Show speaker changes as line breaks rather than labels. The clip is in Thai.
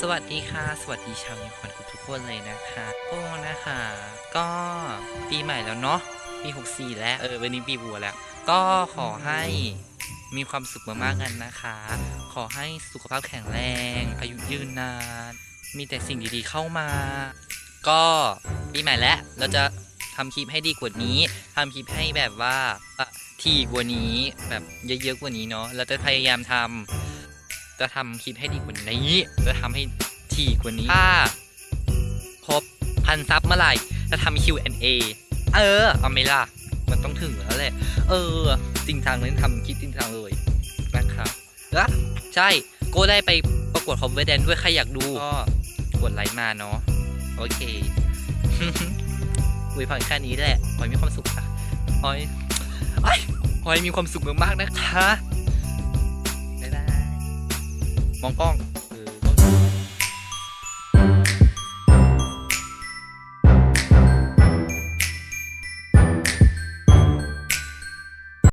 สวัสดีค่ะ สวัสดีชาวยูคอนทุกคนเลยนะคะโอ้นะคะ ก็ปีใหม่แล้วเนาะปี 64 แล้ว เออวันนี้ปีบัวแล้ว ก็ขอให้มีความสุขมากๆกันนะคะ ขอให้สุขภาพแข็งแรง อายุยืนนาน มีแต่สิ่งดีๆเข้ามา ก็ปีใหม่แล้ว เราจะทำคลิปให้ดีกว่านี้ทำคลิปให้แบบว่าเอ่อถี่กว่านี้แบบเยอะๆกว่านี้เนาะ เราจะพยายามทำ จะทำคลิปให้ดีกว่านี้ จะทำให้ถี่กว่านี้ ถ้าครบพันซับเมื่อไหร่ จะทำ Q&A เออ เอาไหมล่ะ มันต้องถึงแล้วแหละ เออ จริงจังเลยทำคลิปจริงจังเลยนะครับแล้วใช่ โก็ได้ไปประกวดคอมเวอร์แดนด้วย ใครอยากดู ก็กดไลค์มาเนาะ โอเคอวยพรแค่นี้แหละขอให้มีความสุขค่ะขอให้เอ้ยขอให้มีความสุขมากๆนะคะบ๊ายบาย มองกล้อง